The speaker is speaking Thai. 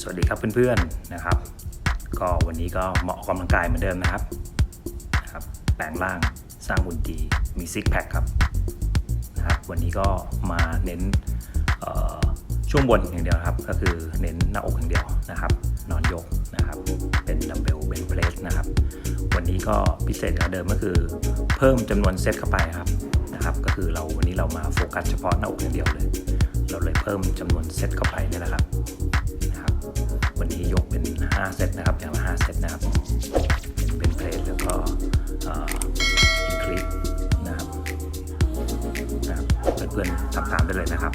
สวัสดีครับเพื่อนๆนะครับ ก็วันนี้ก็มาออกกำลังกายเหมือนเดิมนะครับนะครับ แปลงร่างสร้างหุ่นดีมีซิกแพคครับนะครับวันนี้ก็มาเน้นช่วงบนอย่างเดียวครับ ก็คือเน้นหน้าอกอย่างเดียวนะครับ นอนยกนะครับ เป็นดัมเบลเบนเพลสนะครับ วันนี้ก็พิเศษกว่าเดิมก็คือเพิ่มจำนวนเซตเข้าไปครับนะครับ ก็คือเราวันนี้เรามาโฟกัสเฉพาะหน้าอกอย่างเดียวเลย เราเลยเพิ่มจำนวนเซตเข้าไปนี่แหละครับ 5เซตนะครับ อย่างละ5เซตนะครับ เป็นเพลทแล้วก็อินคลิปนะครับนะครับเพื่อนๆทำตามได้เลยนะครับ